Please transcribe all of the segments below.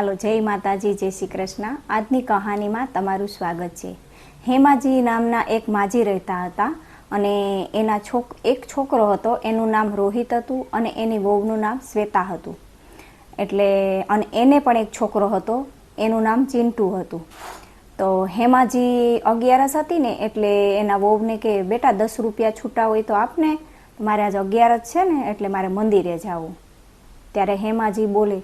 હાલો, જય માતાજી, જય શ્રી કૃષ્ણ. આજની કહાનીમાં તમારું સ્વાગત છે. હેમાજી નામના એક માજી રહેતા હતા અને એના છોક, એક છોકરો હતો, એનું નામ રોહિત હતું અને એની વહુનું નામ શ્વેતા હતું. એટલે, અને એને પણ એક છોકરો હતો, એનું નામ ચિંટુ હતું. તો હેમાજી અગિયારસ હતી ને, એટલે એના વહુને કે, બેટા, દસ રૂપિયા છૂટા હોય તો આપને, મારે આજ અગિયારસ છે ને, એટલે મારે મંદિરે જવું. ત્યારે હેમાજી બોલે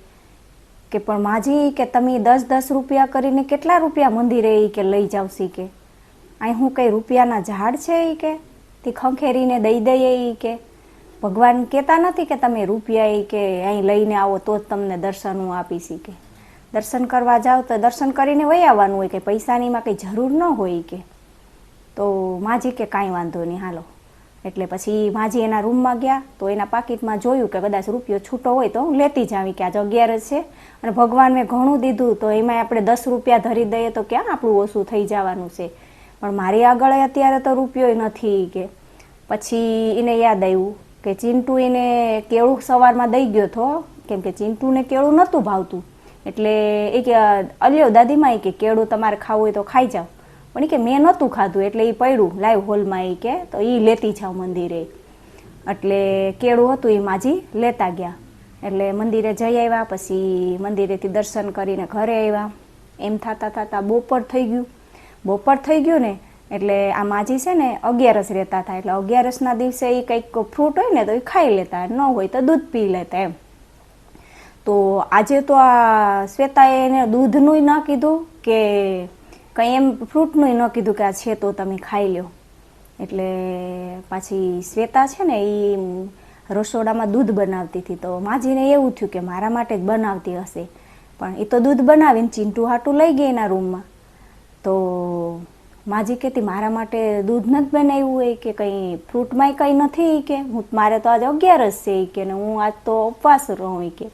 કે પણ માજી કે તમે દસ દસ રૂપિયા કરીને કેટલા રૂપિયા મંદિરે એ કે લઈ જાવશી કે? અહીં હું કઈ રૂપિયાના ઝાડ છે એ કે? તે ખંખેરીને દઈ દઈએ એ કે? ભગવાન કહેતા નથી કે તમે રૂપિયા એ કે અહીં લઈને આવો તો જ તમને દર્શન હું આપીશ કે? દર્શન કરવા જાઓ તો દર્શન કરીને વહી આવવાનું હોય કે પૈસાનીમાં કંઈ જરૂર ન હોય કે? તો માજી કે કાંઈ વાંધો નહીં, હાલો. એટલે પછી માજી એના રૂમમાં ગયા તો એના પાકીટમાં જોયું કે કદાચ રૂપિયો છૂટો હોય તો હું લેતી જાવી કે આજે અગિયાર છે. અને ભગવાન મેં ઘણું દીધું તો એમાં આપણે દસ રૂપિયા ધરી દઈએ તો ક્યાં આપણું ઓછું થઈ જવાનું છે. પણ મારી આગળ અત્યારે તો રૂપિયો નથી કે. પછી એને યાદ આવ્યું કે ચિંટુ એને કેળું સવારમાં દઈ ગયો હતો કેમ કે ચિંટુને કેળું નહોતું ભાવતું. એટલે એ કે અલ્યો દાદીમાં એ કે કેળું તમારે ખાવું હોય તો ખાઈ જાઓ. પણ એ કે મેં નહોતું ખાધું એટલે એ પડ્યું લાઈવ હોલમાં એ કે, તો એ લેતી જાઓ મંદિરે. એટલે કેળું હતું એ માજી, લેતા ગયા. એટલે મંદિરે જઈ આવ્યા, પછી મંદિરેથી દર્શન કરીને ઘરે આવ્યા. એમ થતાં થતાં બપોર થઈ ગયું. બપોર થઈ ગયું ને, એટલે આ માજી છે ને અગિયારસ રહેતા હતા. એટલે અગિયારસના દિવસે એ કંઈક ફ્રૂટ હોય ને તો એ ખાઈ લેતા. ન હોય તો દૂધ પી લેતા એમ. તો આજે તો આ શ્વેતાએ એને દૂધનું ન કીધું કે કંઈ એમ ફ્રૂટનું ન કીધું કે આ છે તો તમે ખાઈ લ્યો. એટલે પાછી શ્વેતા છે ને એ રસોડામાં દૂધ બનાવતી હતી. તો માજીને એવું થયું કે મારા માટે જ બનાવતી હશે. પણ એ તો દૂધ બનાવીને ચીંટુ હાટું લઈ ગઈ એના રૂમમાં. તો માજી કહેતી, મારા માટે દૂધ નથી બનાવ્યું હોય કે કંઈ ફ્રૂટમાંય કંઈ નથી કે. હું, મારે તો આજે અગિયારસ છે કે ને હું આજ તો ઉપવાસ રહું કે.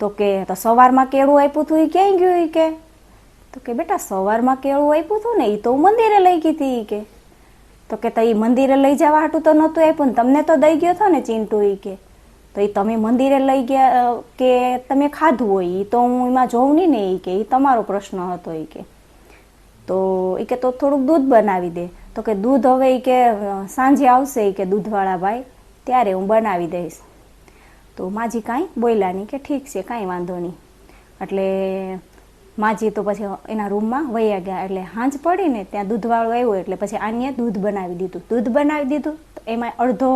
તો કે, તો સવારમાં કેળું આપ્યું હતું એ ક્યાંય ગયું કે? તો કે બેટા સવારમાં કેળું આપ્યું હતું ને એ તો હું મંદિરે લઈ ગઈ હતી કે. તો કે તઈ મંદિરે લઈ જવા હાટું તો નહોતું આપ્યું ને તમને તો દઈ ગયો હતો ને ચિંટુ એ કે. તો એ તમે મંદિરે લઈ ગયા કે તમે ખાધું હોય એ તો હું એમાં જોઉં નહીં ને એ કે એ તમારો પ્રશ્ન હતો એ કે. તો એ કે તો થોડુંક દૂધ બનાવી દે. તો કે દૂધ હવે એ કે સાંજે આવશે એ કે દૂધવાળા ભાઈ, ત્યારે હું બનાવી દઈશ. તો માજી કાંઈ બોલ્યા નહીં કે ઠીક છે, કાંઈ વાંધો નહીં એટલે માજી તો પછી એના રૂમમાં વયા ગયા એટલે હાંજ પડીને ત્યાં દૂધવાળો આવ્યો એટલે પછી આને દૂધ બનાવી દીધું. દૂધ બનાવી દીધું તો એમાં અડધો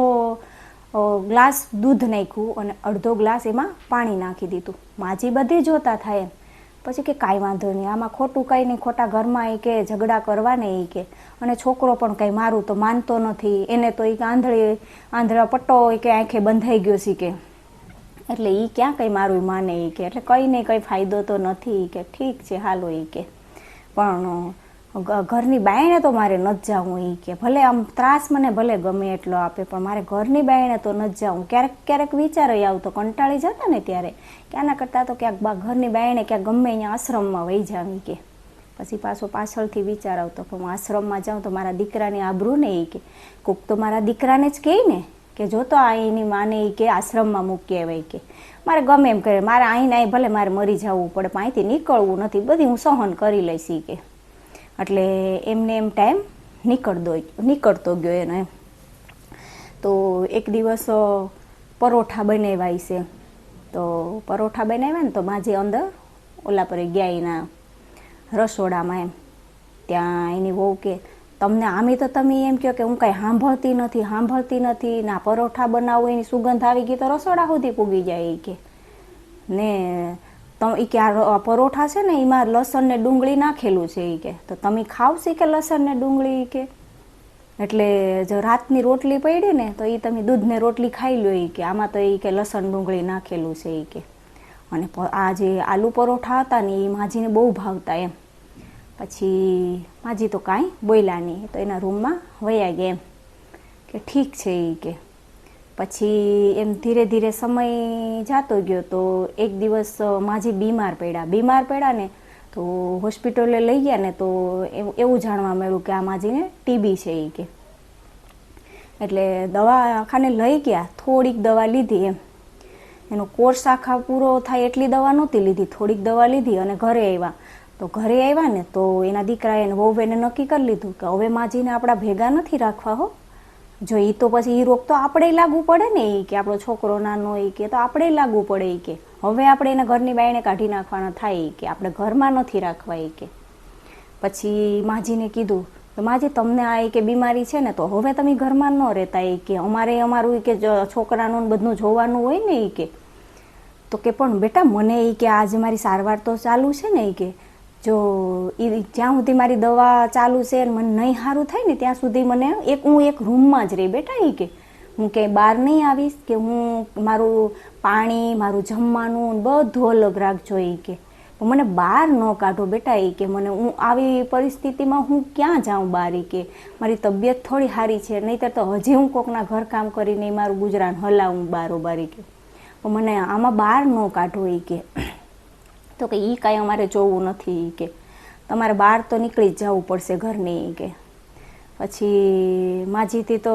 ગ્લાસ દૂધ નાખ્યું અને અડધો ગ્લાસ એમાં પાણી નાખી દીધું. માજી બધી જોતા થાય એમ. પછી કે કાંઈ વાંધો નહીં. આમાં ખોટું કાંઈ નહીં. ખોટા ઘરમાં એ કે ઝઘડા કરવા ને એ કે. અને છોકરો પણ કંઈ મારું તો માનતો નથી. એને તો એ આંધળી, આંધળા પટ્ટો કે આંખે બંધાઈ ગયો છે કે. એટલે એ ક્યાં કંઈ મારું માને એ કે? એટલે કંઈ નહીં કંઈ ફાયદો તો નથી કે. ઠીક છે, હાલો એ કે. પણ ઘરની બાયણે તો મારે નથી જાવું એ કે. ભલે આમ ત્રાસ મને ભલે ગમે એટલો આપે, પણ મારે ઘરની બાયણે તો નથી જાવું ક્યારેક ક્યારેક વિચાર આવતો કંટાળી જતા ને ત્યારે. કે આના કરતાં તો ક્યાંક ઘરની બાયણે ક્યાંક ગમે અહીંયા આશ્રમમાં વહી જાવી કે. પછી પાછો પાછળથી વિચાર આવતો કે હું આશ્રમમાં જાઉં તો મારા દીકરાની આબરૂ ને એ કે. કોક તો મારા દીકરાને જ કહે ને કે જો તો આ એની માને એ કે આશ્રમમાં મૂકી આવ્યા કે. મારે ગમે એમ કરે, મારે અહીં અહીં ભલે મારે મરી જવું પડે, પણ અહીંથી નીકળવું નથી, બધી હું સહન કરી લઈશ કે. એટલે એમને એમ ટાઈમ નીકળતો નીકળતો ગયો એનો એમ. તો એક દિવસ પરોઠા બનાવ્યા છે. તો પરોઠા બનાવ્યા ને તો માજી અંદર ઓલા પર ગયા એના રસોડામાં એમ. ત્યાં એની વહુ કે તમને આમે તો તમે એમ કહો કે હું કાંઈ સાંભળતી નથી સાંભળતી નથી, ના પરોઠા બનાવું, એની સુગંધ આવી ગઈ તો રસોડા સુધી પૂગી જાય એ કે. ને તો એ કે આ પરોઠા છે ને એમાં લસણ ને ડુંગળી નાખેલું છે એ કે. તો તમે ખાવશી કે લસણ ને ડુંગળી કે? એટલે જો રાતની રોટલી પડી ને તો એ તમે દૂધને રોટલી ખાઈ લો એ કે. આમાં તો એ કે લસણ ડુંગળી નાખેલું છે એ કે. અને આ જે આલુ પરોઠા હતા ને એ માજીને બહુ ભાવતા એમ. પછી માજી તો કાંઈ બોલ્યા નહીં તો એના રૂમમાં વયા ગયા એમ. કે ઠીક છે એ કે. પછી એમ ધીરે ધીરે સમય જતો ગયો તો એક દિવસ માજી બીમાર પડ્યા. બીમાર પડ્યા ને તો હોસ્પિટલે લઈ ગયા ને તો એવું જાણવા મળ્યું કે આ માજીને ટીબી છે એ કે. એટલે દવાખાને લઈ ગયા, થોડીક દવા લીધી એમ. એનો કોર્સ આખા પૂરો થાય એટલી દવા નહોતી લીધી, થોડીક દવા લીધી અને ઘરે આવ્યા. તો ઘરે આવ્યા ને તો એના દીકરાએ એને વહુ એને નક્કી કરી લીધું કે હવે માજીને આપણા ભેગા નથી રાખવા હો. જો એ તો પછી એ રોગ તો આપણે લાગુ પડે ને એ કે આપણો છોકરો નાનો એ કે તો આપણે લાગુ પડે એ કે. હવે આપણે એને ઘરની બાયણે કાઢી નાખવાના થાય કે. આપણે ઘરમાં નથી રાખવા એ કે. પછી માજીને કીધું તો માજી તમને આ કે બીમારી છે ને તો હવે તમે ઘરમાં ન રહેતા એ કે. અમારે અમારું એ કે છોકરાનું બધું જોવાનું હોય ને એ કે. તો કે પણ બેટા મને એ કે આજે મારી સારવાર તો ચાલુ છે ને એ કે. જો એ જ્યાં સુધી મારી દવા ચાલુ છે મને નહીં સારું થાય ને ત્યાં સુધી મને એક હું એક રૂમમાં જ રહી બેટા એ કે. હું ક્યાંય બહાર નહીં આવીશ કે હું મારું પાણી, મારું જમવાનું બધું અલગ રાખજો એ કે. મને બહાર ન કાઢો બેટા એ કે. મને હું આવી પરિસ્થિતિમાં હું ક્યાં જાઉં બહાર એ કે? મારી તબિયત થોડી સારી છે, નહીંતર તો હજી હું કોકના ઘર કામ કરીને મારું ગુજરાન હલાવું બારોબાર ઈ કે. મને આમાં બહાર ન કાઢો એ કે. તો કે એ કાંઈ અમારે જોવું નથી કે. તમારે બહાર તો નીકળી જ જવું પડશે ઘરની કે. પછી માજીથી તો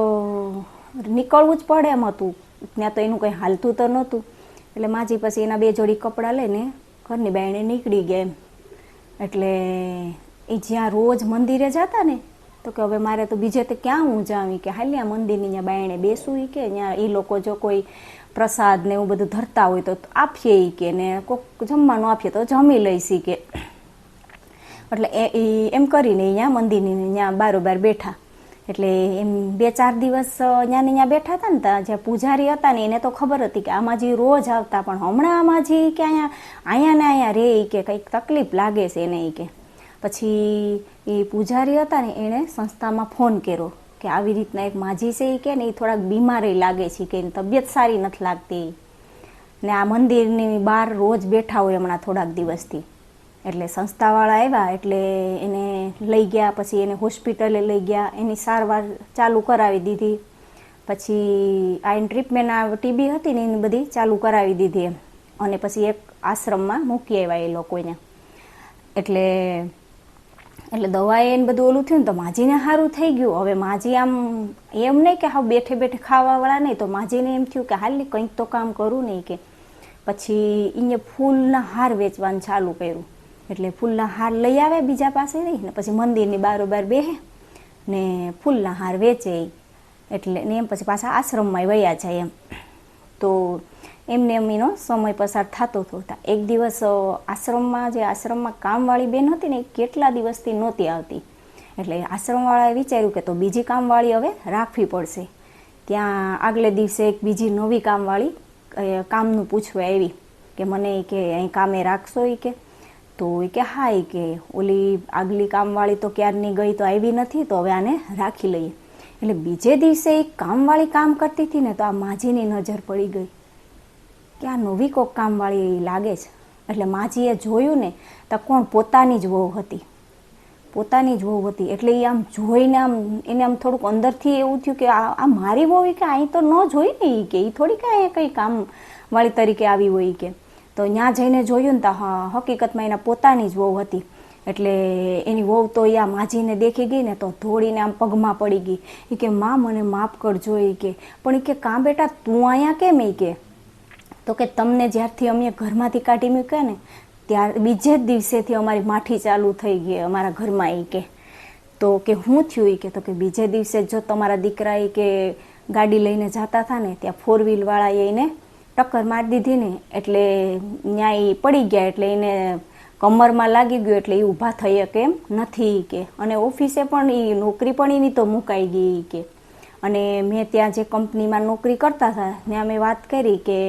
નીકળવું જ પડે એમ હતું. ત્યાં તો એનું કંઈ હાલતું તો નહોતું. એટલે માજી પછી એના બે જોડી કપડાં લઈને ઘરની બાયણે નીકળી ગયા એમ. એટલે એ જ્યાં રોજ મંદિરે જતા ને, તો કે હવે મારે તો બીજે તો ક્યાં હું જાઉં કે. હાલ્યા મંદિરની ત્યાં બાયણે બેસું કે. ત્યાં એ લોકો જો કોઈ પ્રસાદ ને એવું બધું ધરતા હોય તો આપીએ કે ને કોક જમવાનું આપીએ તો જમી લઈશી કે એટલે એ એમ કરીને અહીંયા મંદિરની ત્યાં બારોબાર બેઠા. એટલે એમ બે ચાર દિવસ ત્યાં ને ત્યાં બેઠા હતા ને ત્યાં જે પૂજારી હતા ને એને તો ખબર હતી કે આમાજી રોજ આવતા પણ હમણાં આમાજી કે અહીંયા અહીંયા ને અહીંયા રે કે કંઈક તકલીફ લાગે છે એને કે. પછી એ પૂજારી હતા ને એણે સંસ્થામાં ફોન કર્યો. કે આવી રીતના એક માજી છે એ કે ને એ થોડાક બીમારી લાગે છે કે એની તબિયત સારી નથી લાગતી. ને આ મંદિરની બહાર રોજ બેઠા હોય હમણાં થોડાક દિવસથી. એટલે સંસ્થાવાળા આવ્યા, એટલે એને લઈ ગયા, પછી એને હોસ્પિટલે લઈ ગયા, એની સારવાર ચાલુ કરાવી દીધી. પછી આ એની ટ્રીટમેન્ટ આ ટીબી હતી ને એની બધી ચાલુ કરાવી દીધી એમ. અને પછી એક આશ્રમમાં મૂકી આવ્યા એ લોકોને. એટલે એટલે દવાએ એને બધું ઓલું થયું ને તો માજીને સારું થઈ ગયું. હવે માજી આમ એમ નહીં કે હા બેઠે બેઠે ખાવાવાળા નહીં, તો માજીને એમ થયું કે હાલ કંઈક તો કામ કરું નહીં કે. પછી અહીંયા ફૂલના હાર વેચવાનું ચાલુ કર્યું. એટલે ફૂલના હાર લઈ આવે બીજા પાસે રહી ને પછી મંદિરની બારોબાર બેહે ને ફૂલના હાર વેચે એટલે ને એમ પછી પાછા આશ્રમમાં વયા જાય એમ. તો એમને એમનો સમય પસાર થતો હતો એક દિવસ આશ્રમમાં, જે આશ્રમમાં કામવાળી બેન હતી ને, એ કેટલા દિવસથી નહોતી આવતી. એટલે આશ્રમવાળાએ વિચાર્યું કે તો બીજી કામવાળી હવે રાખવી પડશે. ત્યાં આગલે દિવસે એક બીજી નવી કામવાળી કામનું પૂછવા આવી કે મને કે અહીં કામે રાખશો એ કે? તો એ કે હા એ કે. ઓલી આગલી કામવાળી તો ક્યારની ગઈ તો આવી નથી, તો હવે આને રાખી લઈએ. એટલે બીજે દિવસે એ કામવાળી કામ કરતી હતી ને, તો આ માજીની નજર પડી ગઈ. કે આ નવી કોક કામવાળી લાગે છે? એટલે માજીએ જોયું ને, તો કોણ પોતાની જ વહુ હતી? પોતાની જ વહુ હતી. એટલે એ આમ જોઈને આમ, એને આમ થોડુંક અંદરથી એવું થયું કે આ મારી વહુ કે અહીં તો ન જોઈ ને ઈ કે એ થોડી કાંઈ કંઈ કામવાળી તરીકે આવી હોય કે. તો ત્યાં જઈને જોયું ને તો હકીકતમાં એના પોતાની જ વહુ હતી. એટલે એની વહુ તો યા માજીને દેખી ગઈ ને તો ધોળીને આમ પગમાં પડી ગઈ. એ કે, માં, મને માફ કરજો એ કે. પણ એ કે, કાં બેટા, તું અહીંયા કેમ એ કે? તો કે તમને જ્યારથી અમે ઘરમાંથી કાઢી મૂક્યા ને, ત્યાર બીજે જ દિવસેથી અમારી માઠી ચાલુ થઈ ગઈ અમારા ઘરમાં એ કે. તો કે હું થયું એ કે, તો કે બીજે દિવસે જો તમારા દીકરા એ કે ગાડી લઈને જતા હતા ને, ત્યાં ફોર વ્હીલવાળાએ એને ટક્કર મારી દીધી ને, એટલે એ પડી ગયા, એટલે એને કમરમાં લાગી ગયું, એટલે એ ઊભા થઈ શકે એમ નથી કે. અને ઓફિસે પણ એ નોકરી પણ એની તો મુકાઈ ગઈ કે. અને મેં ત્યાં જે કંપનીમાં નોકરી કરતા હતા ત્યાં મેં વાત કરી કે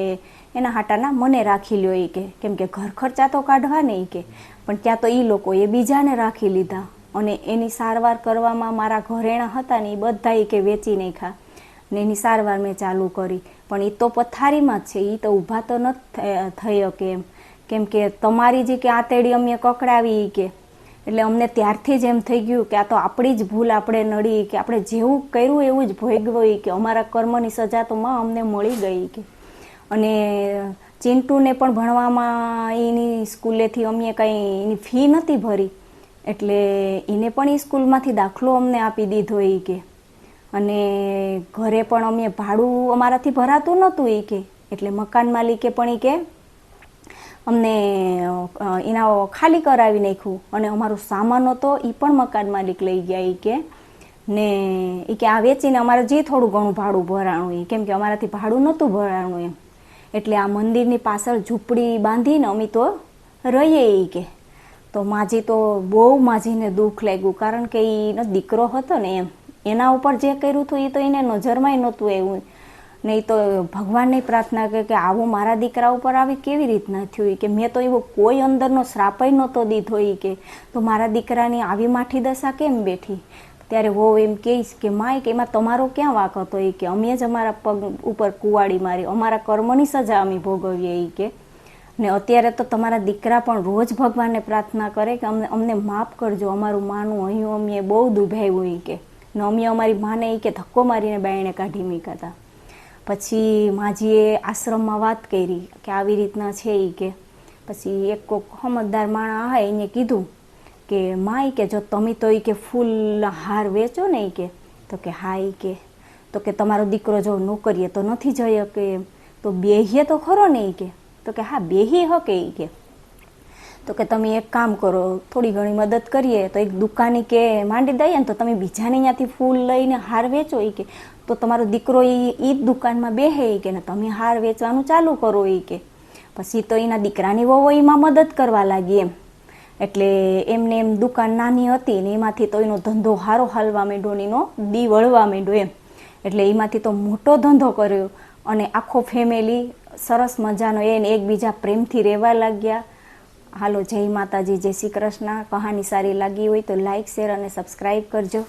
એના હાટાના મને રાખી લ્યો એ કે. કેમ કે ઘર ખર્ચા તો કાઢવા નહીં કે. પણ ત્યાં તો એ લોકોએ બીજાને રાખી લીધા. અને એની સારવાર કરવામાં મારા ઘરેણા હતા ને એ બધા એ કે વેચી નાખ્યા. ને એની સારવાર મેં ચાલુ કરી. પણ એ તો પથારીમાં જ છે. એ તો ઊભા તો નથી થઈ શકે એમ. કેમ કે તમારી જે કે આંતેડી અમે કકડાવી કે. એટલે અમને ત્યારથી જ એમ થઈ ગયું કે આ તો આપણી જ ભૂલ આપણે નડી કે. આપણે જેવું કર્યું એવું જ ભોગવ્યું કે. અમારા કર્મની સજા તો માં અમને મળી ગઈ કે. અને ચિંટુને પણ ભણવામાં એની સ્કૂલેથી અમે કંઈ એની ફી નથી ભરી. એટલે એને પણ એ સ્કૂલમાંથી દાખલો અમને આપી દીધો એ કે. અને ઘરે પણ અમે ભાડું અમારાથી ભરાતું નહોતું એ કે. એટલે મકાન માલિકે પણ એ કે, અમને એના ખાલી કરાવી નાખ્યું. અને અમારો સામાન હતો એ પણ મકાન માલિક લઈ ગયા એ કે. ને એ કે આ વેચીને અમારે જે થોડું ઘણું ભાડું ભરાણું એ. કેમ કે અમારાથી ભાડું નહોતું ભરાણું એમ. એટલે આ મંદિરની પાછળ ઝૂંપડી બાંધીને અમે તો રહીએ ઈ કે. તો માજી તો બહુ માજીને દુઃખ લાગ્યું, કારણ કે એનો દીકરો હતો ને એમ. એના ઉપર જે કર્યું હતું એ તો એને નજરમાં નહોતું એવું નહીં તો ભગવાનની પ્રાર્થના કરે કે આવું મારા દીકરા ઉપર આવી કેવી રીતના થયું? કે મેં તો એવો કોઈ અંદરનો શ્રાપય નહોતો દીધો એ કે. તો મારા દીકરાની આવી માઠી દશા કેમ બેઠી? ત્યારે હોવ એમ કહીશ કે માય કે એમાં તમારો ક્યાં વાંક હતો? એ કે, અમે જ અમારા પગ ઉપર કુવાડી મારી, અમારા કર્મની સજા અમે ભોગવીએ. એ કે, ને અત્યારે તો તમારા દીકરા પણ રોજ ભગવાનને પ્રાર્થના કરે કે, અમને અમને માફ કરજો, અમારું માનું અહીં અમે બહુ દુભાવ્યું. એ કે, ને અમે અમારી માને એ કે ધક્કો મારીને બાયણે કાઢી મૂક્યા પછી માજીએ આશ્રમમાં વાત કરી કે, આવી રીતના છે. એ કે, પછી એક કોક સમજદાર માણા હોય એને કીધું કે માય કે જો તમે તો એ કે ફૂલ હાર વેચો ને એ કે, તો કે હા એ કે. તો કે તમારો દીકરો જો નોકરીએ તો નથી જઈ એમ. તો બેહીએ તો ખરો ને એ કે. તો કે હા બેહી હકે એ કે. તો કે તમે એક કામ કરો, થોડી ઘણી મદદ કરીએ, તો એક દુકાની કે માંડી દઈએ ને તો તમે બીજાને ત્યાંથી ફૂલ લઈને હાર વેચો એ કે. તો તમારો દીકરો એ જ દુકાનમાં બેહે એ કે ને તમે હાર વેચવાનું ચાલુ કરો એ કે. પછી તો એના દીકરાની વહુ એમાં મદદ કરવા લાગી એમ. એટલે એમને એમ દુકાન નાની હતી ને એમાંથી તો એનો ધંધો હારો હાલવા માંડ્યો ને એનો દી વળવા માંડ્યો એમ. એટલે એમાંથી તો મોટો ધંધો કર્યો અને આખો ફેમિલી સરસ મજાનો એને એકબીજા પ્રેમથી રહેવા લાગ્યા. હાલો, જય માતાજી, જય શ્રી કૃષ્ણ. કહાની સારી લાગી હોય તો લાઈક શેર અને સબસ્ક્રાઈબ કરજો.